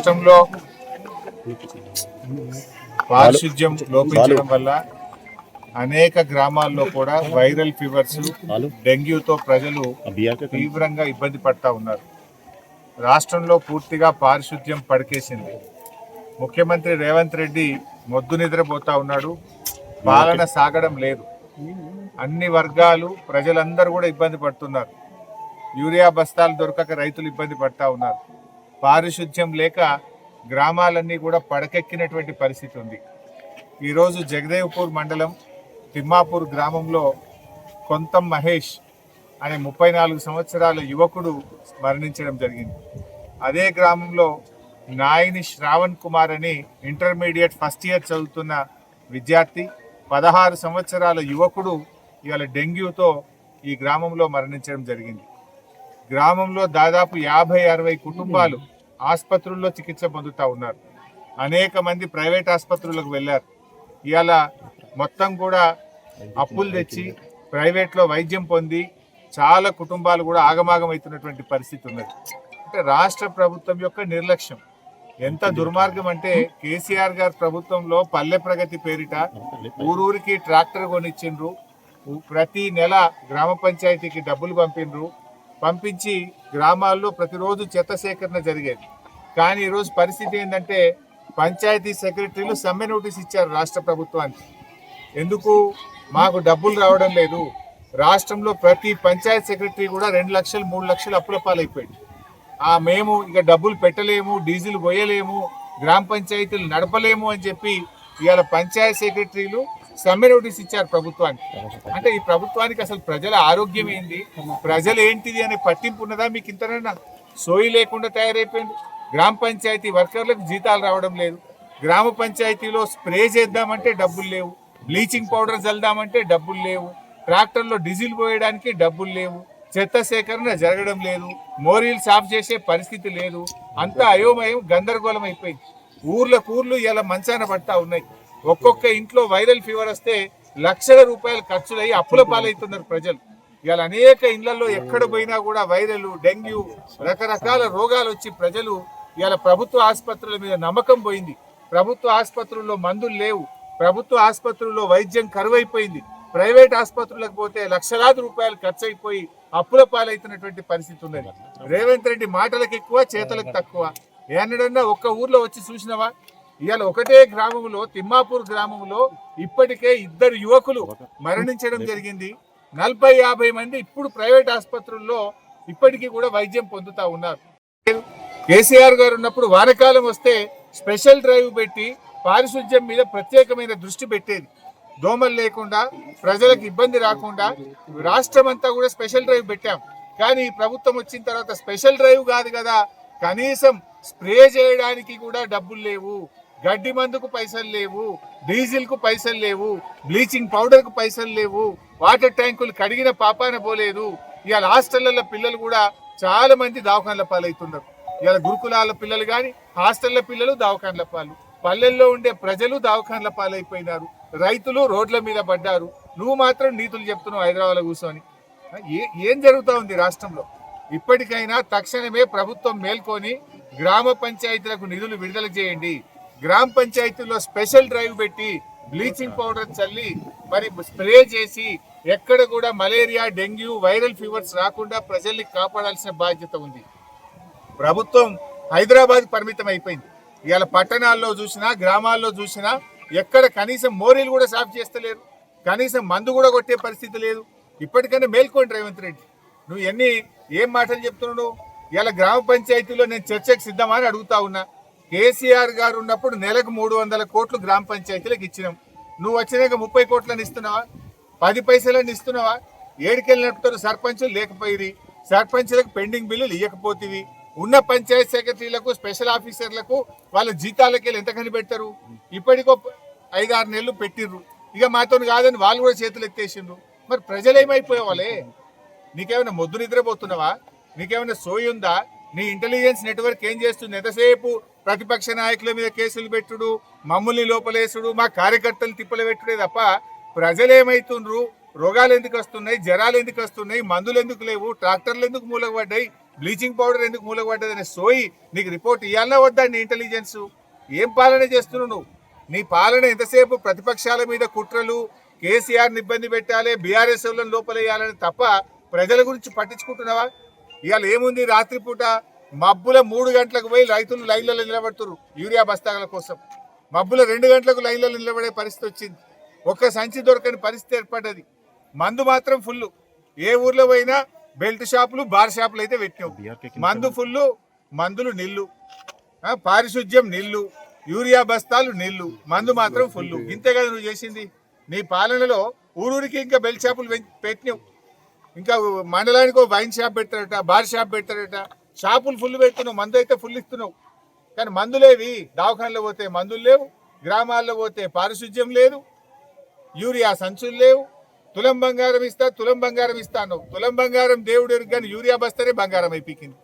రాష్ట్రంలో పారిశుద్ధ్యం లోపించడం వల్ల అనేక గ్రామాల్లో కూడా వైరల్ ఫీవర్స్ డెంగ్యూతో ప్రజలు తీవ్రంగా ఇబ్బంది పడతా ఉన్నారు. రాష్ట్రంలో పూర్తిగా పారిశుద్ధ్యం పడికేసింది. ముఖ్యమంత్రి రేవంత్ రెడ్డి మొద్దు నిద్రపోతా ఉన్నాడు. పాలన సాగడం లేదు. అన్ని వర్గాలు ప్రజలందరూ కూడా ఇబ్బంది పడుతున్నారు. యూరియా బస్తాలు దొరకక రైతులు ఇబ్బంది పడతా ఉన్నారు. పారిశుద్ధ్యం లేక గ్రామాలన్నీ కూడా పడకెక్కినటువంటి పరిస్థితి ఉంది. ఈరోజు జగదేవ్పూర్ మండలం తిమ్మాపూర్ గ్రామంలో కొంతం మహేష్ అనే ముప్పై నాలుగు సంవత్సరాల యువకుడు మరణించడం జరిగింది. అదే గ్రామంలో నాయని శ్రావణ్ కుమార్ అని ఇంటర్మీడియట్ ఫస్ట్ ఇయర్ చదువుతున్న విద్యార్థి పదహారు సంవత్సరాల యువకుడు ఇవాళ డెంగ్యూతో ఈ గ్రామంలో మరణించడం జరిగింది. గ్రామంలో దాదాపు యాభై అరవై కుటుంబాలు ఆసుపత్రుల్లో చికిత్స పొందుతూ ఉన్నారు. అనేక మంది ప్రైవేట్ ఆసుపత్రులకు వెళ్ళారు. ఇవాళ మొత్తం కూడా అప్పులు తెచ్చి ప్రైవేట్లో వైద్యం పొంది చాలా కుటుంబాలు కూడా ఆగమాగమవుతున్నటువంటి పరిస్థితి ఉన్నది. అంటే రాష్ట్ర ప్రభుత్వం యొక్క నిర్లక్ష్యం. ఎంత దుర్మార్గం అంటే కేసీఆర్ గారి ప్రభుత్వంలో పల్లె ప్రగతి పేరిట ఊరూరికి ట్రాక్టర్ కొనిచ్చిండ్రు. ప్రతి నెల గ్రామ పంచాయతీకి డబ్బులు పంపిండ్రు. పంపించి గ్రామాల్లో ప్రతిరోజు చెత్త సేకరణ జరిగేది. కానీ ఈరోజు పరిస్థితి ఏంటంటే పంచాయతీ సెక్రటరీలు సమ్మె నోటీస్ ఇచ్చారు రాష్ట్ర ప్రభుత్వానికి. ఎందుకు? మాకు డబ్బులు రావడం లేదు. రాష్ట్రంలో ప్రతి పంచాయత్ సెక్రటరీ కూడా రెండు లక్షలు మూడు లక్షలు అప్పుల పాలైపోయింది. ఆ మేము ఇక డబ్బులు పెట్టలేము డీజిల్ పోయలేము గ్రామ పంచాయతీలు నడపలేము అని చెప్పి ఇవాళ పంచాయత్ సెక్రటరీలు సమ్మె నోటీస్ ఇచ్చారు ప్రభుత్వానికి. అంటే ఈ ప్రభుత్వానికి అసలు ప్రజల ఆరోగ్యం ఏంది? ప్రజలు ఏంటిది అనే పట్టింపు ఉన్నదా మీకు ఇంతనన్నా? సోయి లేకుండా తయారైపోయింది. గ్రామ పంచాయతీ వర్కర్లకు జీతాలు రావడం లేదు. గ్రామ పంచాయతీలో స్ప్రే చేద్దామంటే డబ్బులు లేవు. బ్లీచింగ్ పౌడర్ చల్దామంటే డబ్బులు లేవు. ట్రాక్టర్లో డీజిల్ పోయడానికి డబ్బులు లేవు. చెత్త సేకరణ జరగడం లేదు. మోరీలు సాఫ్ చేసే పరిస్థితి లేదు. అంతా అయోమయం గందరగోళం అయిపోయింది. ఊర్లకు ఊర్లు ఇలా మంచాన పడతా ఉన్నాయి. ఒక్కొక్క ఇంట్లో వైరల్ ఫీవర్ వస్తే లక్షల రూపాయలు ఖర్చులయ్యి అప్పుల పాలవుతున్నారు ప్రజలు. ఇవాళ అనేక ఇళ్ళలో ఎక్కడ పోయినా కూడా వైరల్ డెంగ్యూ రకరకాల రోగాలు వచ్చి ప్రజలు ఇవాళ ప్రభుత్వ ఆసుపత్రుల మీద నమ్మకం పోయింది. ప్రభుత్వ ఆసుపత్రుల్లో మందులు లేవు. ప్రభుత్వ ఆసుపత్రుల్లో వైద్యం కరువైపోయింది. ప్రైవేట్ ఆసుపత్రులకు పోతే లక్షలాది రూపాయలు ఖర్చు అయిపోయి అప్పుల పాలవుతున్నటువంటి పరిస్థితి ఉన్నది. రేవంత్ రెడ్డి మాటలకు ఎక్కువ చేతలకు తక్కువ. ఏనడన్నా ఒక్క ఊర్లో వచ్చి చూసినవా? ఇవాళ ఒకటే గ్రామంలో తిమ్మాపూర్ గ్రామంలో ఇప్పటికే ఇద్దరు యువకులు మరణించడం జరిగింది. నలభై యాభై మంది ఇప్పుడు ప్రైవేట్ ఆసుపత్రుల్లో ఇప్పటికీ కూడా వైద్యం పొందుతా ఉన్నారు. కేసీఆర్ గారు ఉన్నప్పుడు వానకాలం వస్తే స్పెషల్ డ్రైవ్ పెట్టి పారిశుధ్యం మీద ప్రత్యేకమైన దృష్టి పెట్టేది. దోమలు లేకుండా ప్రజలకు ఇబ్బంది రాకుండా రాష్ట్రం అంతా కూడా స్పెషల్ డ్రైవ్ పెట్టాం. కానీ ప్రభుత్వం వచ్చిన తర్వాత స్పెషల్ డ్రైవ్ కాదు కదా కనీసం స్ప్రే చేయడానికి కూడా డబ్బులు లేవు. గడ్డి మందుకు పైసలు లేవు డీజిల్కు పైసలు లేవు బ్లీచింగ్ పౌడర్కు పైసలు లేవు వాటర్ ట్యాంకులు కడిగిన పాపాన పోలేదు. ఇవాళ హాస్టళ్ళలో పిల్లలు కూడా చాలా మంది దవాఖాన్ల పాలవుతున్నారు. ఇవాళ గురుకులాల పిల్లలు కానీ హాస్టళ్ళ పిల్లలు దవాఖాన్ల పాలు. పల్లెల్లో ఉండే ప్రజలు దవాఖాన్ల పాలైపోయినారు. రైతులు రోడ్ల మీద పడ్డారు. నువ్వు మాత్రం నీతులు చెప్తున్నావు హైదరాబాద్లో కూర్చొని. ఏ ఏం జరుగుతూ ఉంది రాష్ట్రంలో? ఇప్పటికైనా తక్షణమే ప్రభుత్వం మేల్కొని గ్రామ పంచాయతీలకు నిధులు విడుదల చేయండి. గ్రామ పంచాయతీలో స్పెషల్ డ్రైవ్ పెట్టి బ్లీచింగ్ పౌడర్ చల్లి మరి స్ప్రే చేసి ఎక్కడ కూడా మలేరియా డెంగ్యూ వైరల్ ఫీవర్స్ రాకుండా ప్రజల్ని కాపాడాల్సిన బాధ్యత ఉంది. ప్రభుత్వం హైదరాబాద్ పరిమితం అయిపోయింది. ఇవాళ పట్టణాల్లో చూసినా గ్రామాల్లో చూసినా ఎక్కడ కనీసం మోరీలు కూడా సాఫ్ చేస్తలేరు. కనీసం మందు కూడా కొట్టే పరిస్థితి లేదు. ఇప్పటికైనా మేల్కోండి రేవంత్ రెడ్డి. నువ్వు ఎన్ని ఏం మాటలు చెప్తున్నావు ఇలా గ్రామ పంచాయతీలో నేను చర్చకు సిద్ధమా అని అడుగుతా ఉన్నా. కేసీఆర్ గారు ఉన్నప్పుడు నెలకు మూడు వందల కోట్లు గ్రామ పంచాయతీలకు ఇచ్చినాం. నువ్వు వచ్చినాక ముప్పై కోట్లని ఇస్తున్నావా? పది పైసలని ఇస్తున్నావా? ఏడుకెళ్ళి నడుపుతారు సర్పంచులు లేకపోయి సర్పంచులకు పెండింగ్ బిల్లులు ఇవ్వకపోతేవి ఉన్న పంచాయత్ సెక్రటరీలకు స్పెషల్ ఆఫీసర్లకు వాళ్ళ జీతాలకి వెళ్ళి ఎంత కనిపెడతారు? ఇప్పటికో ఐదు ఆరు నెలలు పెట్టిర్రు. ఇక మాతో కాదని వాళ్ళు కూడా చేతులు ఎత్తేసిండ్రు. మరి ప్రజలు ఏమైపోయేవాళ్ళే నీకేమైనా మొద్దు నిద్రపోతున్నావా? నీకేమైనా సోయి ఉందా? నీ ఇంటెలిజెన్స్ నెట్వర్క్ ఏం చేస్తుంది? ఎంతసేపు ప్రతిపక్ష నాయకుల మీద కేసులు పెట్టుడు మమ్మల్ని లోపలేసుడు మా కార్యకర్తలు తిప్పలు పెట్టుడే తప్ప ప్రజలు ఏమైతుండ్రు రోగాలు ఎందుకు వస్తున్నాయి? జ్వరాలు ఎందుకు వస్తున్నాయి? మందులు ఎందుకు లేవు? ట్రాక్టర్లు ఎందుకు మూలగబడ్డాయి బ్లీచింగ్ పౌడర్ ఎందుకు మూలపడ్డదని సోయి నీకు రిపోర్ట్ ఇవ్వాలన్నా వద్దా నీ ఇంటెలిజెన్స్? ఏం పాలన చేస్తున్నావు నువ్వు? నీ పాలన ఎంతసేపు ప్రతిపక్షాల మీద కుట్రలు కేసీఆర్ని ఇబ్బంది పెట్టాలి బీఆర్ఎస్ వాళ్ళని లోపలేయాలని తప్ప ప్రజల గురించి పట్టించుకుంటున్నావా? ఇవాళ ఏముంది రాత్రిపూట మబ్బుల మూడు గంటలకు పోయి రైతులు లైన్లలో నిలబడుతున్నారు యూరియా బస్తాల కోసం. మబ్బుల రెండు గంటలకు లైన్లలో నిలబడే పరిస్థితి వచ్చింది. ఒక్క సంచి దొరకని పరిస్థితి ఏర్పడ్డది. మందు మాత్రం ఫుల్ ఏ ఊర్లో పోయినా బెల్ట్ షాపులు బార్ షాపులు అయితే పెట్టినావు మందు ఫుల్ మందులు నిల్లు. పారిశుద్ధ్యం నిల్లు. యూరియా బస్తాలు నిల్లు. మందు మాత్రం ఫుల్ ఇంతే కదా నువ్వు చేసింది? నీ పాలనలో ఊరూరికి ఇంకా బెల్ట్ షాపులు పెట్టినావు ఇంకా మండలానికి ఒక వైన్ షాప్ పెడతాడట బార్ షాప్ పెడతాడట షాపులు ఫుల్ పెడుతున్నావు మందు అయితే ఫుల్ ఇస్తున్నావు. కానీ మందులేవి దవాఖానలో పోతే మందులు లేవు గ్రామాల్లో పోతే పారిశుద్ధ్యం లేదు యూరియా సంచులు లేవు. తులం బంగారం ఇస్తా తులం బంగారం ఇస్తాను తులం బంగారం దేవుడు కానీ యూరియా బస్తరే బంగారం అయిపోయింది.